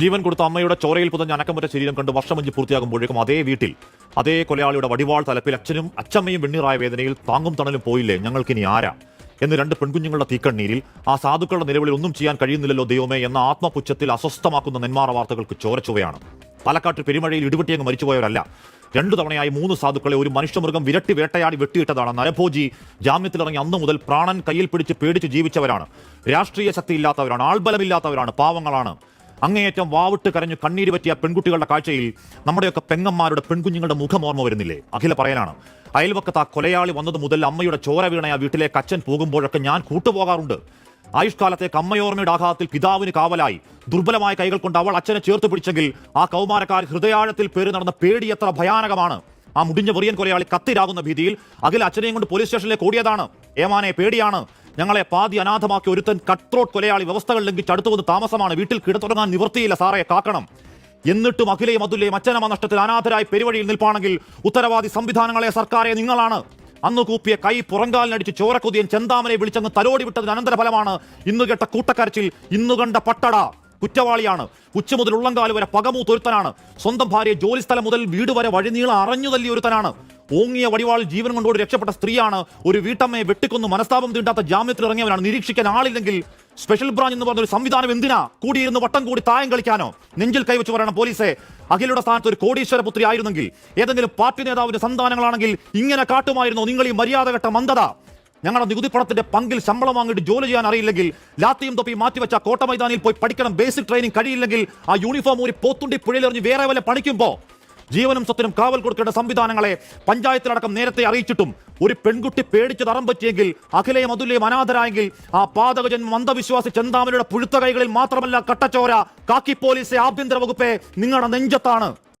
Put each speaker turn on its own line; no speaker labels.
ജീവൻ കൊടുത്ത അമ്മയുടെ ചോരയിൽ പുതഞ്ഞ അനക്കമുറ്റ ശരീരം കണ്ട് വർഷമഞ്ച് പൂർത്തിയാകുമ്പോഴേക്കും അതേ വീട്ടിൽ അതേ കൊലയാളിയുടെ വടിവാൾ തലപ്പിൽ അച്ഛനും അച്ഛമ്മയും വെണ്ണീറായ വേദനയിൽ താങ്ങും തണലും പോയില്ലേ? ഞങ്ങൾക്കിനി ആരാ? എന്ന് രണ്ട് പെൺകുഞ്ഞുങ്ങളുടെ തീക്കണ്ണീരിൽ ആ സാധുക്കളുടെ നിലവിളിൽ ഒന്നും ചെയ്യാൻ കഴിയുന്നില്ലല്ലോ ദൈവമേ എന്ന ആത്മപുച്ഛത്തിൽ അസ്വസ്ഥമാക്കുന്ന നെന്മാറ വാർത്തകൾക്ക് ചോരച്ചുവയാണ്. പാലക്കാട്ട് പെരുമഴയിൽ ഇടിവെട്ടിയങ്ങ് മരിച്ചുപോയവരല്ല. രണ്ടു തവണയായി മൂന്ന് സാധുക്കളെ ഒരു മനുഷ്യമൃഗം വിരട്ടി വേട്ടയാടി വെട്ടിയിട്ടതാണ് നരഭോജി. ജാമ്യത്തിലിറങ്ങി അന്നു മുതൽ പ്രാണൻ കയ്യിൽ പിടിച്ച് പേടിച്ച് ജീവിച്ചവരാണ്. രാഷ്ട്രീയ ശക്തിയില്ലാത്തവരാണ് ആൾബലമില്ലാത്തവരാണ് പാവങ്ങളാണ്. അങ്ങേയറ്റം വാവിട്ട് കരഞ്ഞു കണ്ണീര് പറ്റിയ പെൺകുട്ടികളുടെ കാഴ്ചയിൽ നമ്മുടെയൊക്കെ പെങ്ങന്മാരുടെ പെൺകുഞ്ഞുങ്ങളുടെ മുഖം ഓർമ്മ വരുന്നില്ലേ? അഖില പറയാനാണ് അയൽവക്കത്ത് ആ കൊലയാളി വന്നത് മുതൽ അമ്മയുടെ ചോര വീണ ആ വീട്ടിലേക്ക് അച്ഛൻ പോകുമ്പോഴൊക്കെ ഞാൻ കൂട്ടുപോകാറുണ്ട്. ആയുഷ്കാലത്തേക്ക് അമ്മയോർമ്മയുടെ ആഘാതത്തിൽ പിതാവിന് കാവലായി. ദുർബലമായ കൈകൾ കൊണ്ട് അവൾ അച്ഛനെ ചേർത്ത് പിടിച്ചെങ്കിൽ ആ കൗമാരക്കാർ ഹൃദയാഴത്തിൽ പേര് നടന്ന പേടി എത്ര ഭയാനകമാണ്. ആ മുടിഞ്ഞ വെറിയൻ കൊലയാളി കത്തിരാകുന്ന ഭീതിയിൽ അഖിൽ അച്ഛനെയും കൊണ്ട് പോലീസ് സ്റ്റേഷനിലേക്ക് ഓടിയതാണ്. ഏമാനെ പേടിയാണ്. ഞങ്ങളെ പാതി അനാഥമാക്കി ഒരുത്തൻ കട്ട്രോട്ട് കൊലയാളി വ്യവസ്ഥകൾ ലംഘിച്ച് അടുത്തു വന്ന് താമസമാണ്. വീട്ടിൽ കിടത്തുടങ്ങാൻ നിവൃത്തിയില്ല. സാറേ കാക്കണം. എന്നിട്ടും അഖിലയും അതുല്യയും അച്ഛനമ്മ നഷ്ടത്തിൽ അനാഥരായി പെരുവഴിയിൽ നിൽപ്പാണെങ്കിൽ ഉത്തരവാദി സംവിധാനങ്ങളെ സർക്കാരെ നിങ്ങളാണ്. അന്ന് കൂപ്പിയ കൈ പുറങ്കാലിനടിച്ച് ചോരക്കൊതിയൻ ചെന്താമനെ വിളിച്ചങ്ങ് തലോടി വിട്ടതിന് അനന്തരഫലമാണ് ഇന്ന് കേട്ട കൂട്ടക്കരച്ചിൽ. ഇന്ന് കണ്ട പട്ടട കുറ്റവാളിയാണ്. ഉച്ച മുതൽ ഉള്ളങ്കാൽ വരെ പകമൂ തൊരുത്തനാണ് സ്വന്തം ഭാര്യ ജോലിസ്ഥലം മുതൽ വീട് വരെ വഴിനീളം അറിഞ്ഞു തല്ലിയ ഒരുത്തനാണ് ഓങ്ങിയ വടിവാളിൽ ജീവൻ കൊണ്ടോട് രക്ഷപ്പെട്ട സ്ത്രീയാണ് ഒരു വീട്ടമ്മയെ വെട്ടിക്കൊന്നു. മനസ്താപം തീണ്ടാത്ത ജാമ്യത്തിൽ ഇറങ്ങിയവനാണ്. നിരീക്ഷിക്കാൻ ആളില്ലെങ്കിൽ സ്പെഷ്യൽ ബ്രാഞ്ച് എന്ന് പറഞ്ഞ ഒരു സംവിധാനം എന്തിനാ? കൂടിയിരുന്ന് വട്ടം കൂടി തായം കളിക്കാനോ? നെഞ്ചിൽ കൈവച്ച് പറയണം പോലീസെ. അഖിലയുടെ സ്ഥാനത്ത് ഒരു കോടീശ്വര പുത്രി ആയിരുന്നെങ്കിൽ ഏതെങ്കിലും പാർട്ടി നേതാവിന്റെ സന്താനങ്ങളാണെങ്കിൽ ഇങ്ങനെ കാട്ടുമായിരുന്നോ? നിങ്ങൾ ഈ മര്യാദ മര്യാദഘട്ട മന്ദത. ഞങ്ങളുടെ നികുതിപ്പണത്തിന്റെ പങ്കിൽ ശമ്പളം വാങ്ങിയിട്ട് ജോലി ചെയ്യാൻ അറിയില്ലെങ്കിൽ ലാത്തിയും തൊപ്പിയും മാറ്റിവെച്ച കോട്ട മൈതാനിയിൽ പോയി പഠിക്കണം. ബേസിക് ട്രെയിനിങ് കഴിയില്ലെങ്കിൽ ആ യൂണിഫോം ഒരു പോത്തുണ്ടി പുഴയിലെറിഞ്ഞ് വേറെ വല്ല പണിക്കുമ്പോ ജീവനും സ്വത്തിനും കാവൽ കൊടുക്കേണ്ട സംവിധാനങ്ങളെ പഞ്ചായത്തിലടക്കം നേരത്തെ അറിയിച്ചിട്ടും ഒരു പെൺകുട്ടി പേടിച്ച് തറം പറ്റിയെങ്കിൽ അഖിലയും അതുല്യം അനാഥരായെങ്കിൽ ആ പാതകജൻ മന്ദവിശ്വാസി ചെന്താമനയുടെ പുഴുത്ത കൈകളിൽ മാത്രമല്ല കട്ടച്ചോര കാക്കി പോലീസ് ആഭ്യന്തര വകുപ്പെ നിങ്ങളുടെ നെഞ്ചത്താണ്.